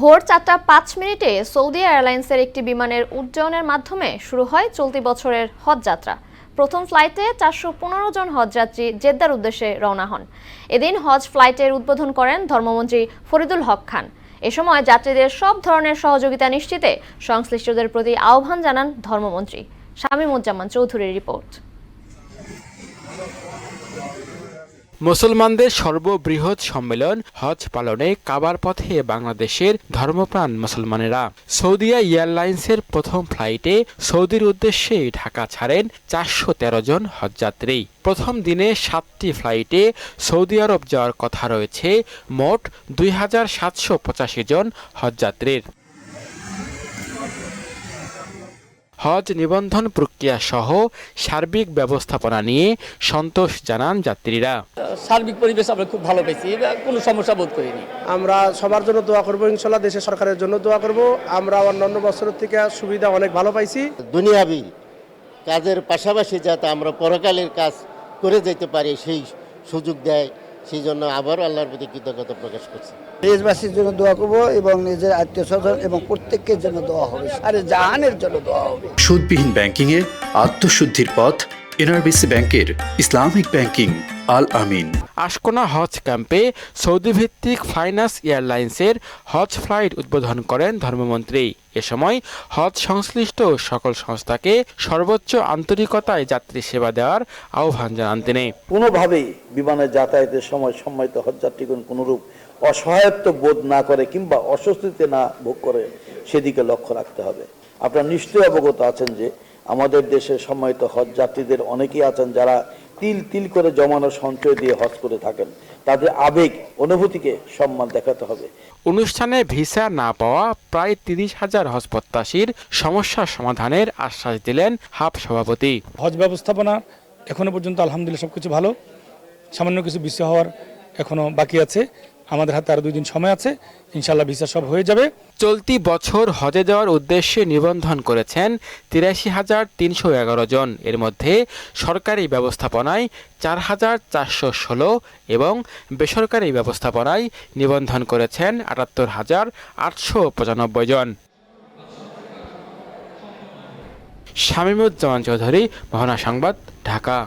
ভোর চারটা পাঁচ মিনিটে সৌদি এয়ারলাইন্সের একটি বিমানের উড্ডয়নের মাধ্যমে শুরু হয় চলতি বছরের হজ যাত্রা। প্রথম ফ্লাইটে চারশো পনেরো জন হজযাত্রী জেদ্দার উদ্দেশ্যে রওনা হন। এদিন হজ ফ্লাইটের উদ্বোধন করেন ধর্মমন্ত্রী ফরিদুল হক খান। এ সময় যাত্রীদের সব ধরনের সহযোগিতা নিশ্চিতে সংশ্লিষ্টদের প্রতি আহ্বান জানান ধর্মমন্ত্রী। শামীমুজ্জামান চৌধুরীর রিপোর্ট। মুসলমানদের সর্ববৃহৎ সম্মেলন হজ পালনে কাবার পথে বাংলাদেশের ধর্মপ্রাণ মুসলমানেরা। সৌদিয়া এয়ারলাইন্সের প্রথম ফ্লাইটে সৌদির উদ্দেশ্যে ঢাকা ছাড়েন চারশো তেরো জন হজযাত্রী। প্রথম দিনে সাতটি ফ্লাইটে সৌদি আরব যাওয়ার কথা রয়েছে, মোট দুই হাজার সাতশো পঁচাশি জন হজযাত্রীর। হজ নিবন্ধন প্রক্রিয়া সহ সার্বিক ব্যবস্থাপনা নিয়ে সন্তোষ জানান যাত্রীরা। সার্বিক পরিবেশ আমরা খুব ভালো পেয়েছি কোনো সমস্যা বোধ করিনি। আমরা সবার জন্য দোয়া করব ইনশাল্লাহ দেশের সরকারের জন্য দোয়া করব। আমরা অন্যান্য বছরের থেকে সুবিধা অনেক ভালো পাইছি। দুনিয়াবি কাজের পাশাপাশি যাতে আমরা পরকালের কাজ করে যেতে পারি সেই সুযোগ দেয় সেই জন্য আবারও আল্লাহর প্রতি কৃতজ্ঞতা প্রকাশ করছি। দেশবাসীর জন্য দোয়া করব এবং নিজের আত্মীয় স্বজন এবং প্রত্যেকের জন্য দোয়া হবে। সারে জাহানের জন্য দোয়া হবে। সুদবিহীন ব্যাংকিংয়ে আত্মশুদ্ধির পথ এনআরবিসি ব্যাংকের ইসলামিক ব্যাংকিং আল আমিন। আশকোনা হজ ক্যাম্পে সৌদি ভিত্তিক ফাইনাস এয়ারলাইন্সের হজ ফ্লাইট উদ্বোধন করেন ধর্মমন্ত্রী। এ সময় হজ সংশ্লিষ্ট সকল সংস্থাকে সর্বোচ্চ আন্তরিকতায় যাত্রী সেবা দেওয়ার আহ্বান জানান তিনি। কোনোভাবেই বিমানে যাতায়াতের সময় সম্মানিত হজযাত্রীগণ কোনোরূপ অসহায়ত্ব বোধ না করে কিংবা অস্বস্তিতে না ভোগ করে সেদিকে লক্ষ্য রাখতে হবে। আপনারা নিশ্চয়ই অবগত আছেন যে আমাদের দেশে সম্মানিত হজ যাত্রীদের অনেকেই আছেন যারা তিল তিল করে জমানো সঞ্চয় দিয়ে হজ করে থাকেন। তাদের আবেগ অনুভূতিকে সম্মান দেখাতে হবে। অনুষ্ঠানে ভিসা না পাওয়া প্রায় তিরিশ হাজার হজ প্রত্যাশীর সমস্যা সমাধানের আশ্বাস দিলেন হাব সভাপতি। হজ ব্যবস্থাপনা এখনও পর্যন্ত আলহামদুলিল্লাহ সব কিছু ভালো। সামান্য কিছু বিষয় হওয়ার এখনও বাকি আছে। আমাদের হাতে আরও দুই দিন সময় আছে। ইনশাল্লাহ ভিসা সব হয়ে যাবে। চলতি বছর হজে যাওয়ার উদ্দেশ্যে নিবন্ধন করেছেন তিরাশি হাজার তিনশো এগারো জন। এর মধ্যে সরকারি ব্যবস্থাপনায় চার হাজার চারশো ষোলো এবং বেসরকারি ব্যবস্থাপনায় নিবন্ধন করেছেন আটাত্তর হাজার আটশো পঁচানব্বই জন। শামীমুজ্জামান চৌধুরী, মহানা সংবাদ, ঢাকা।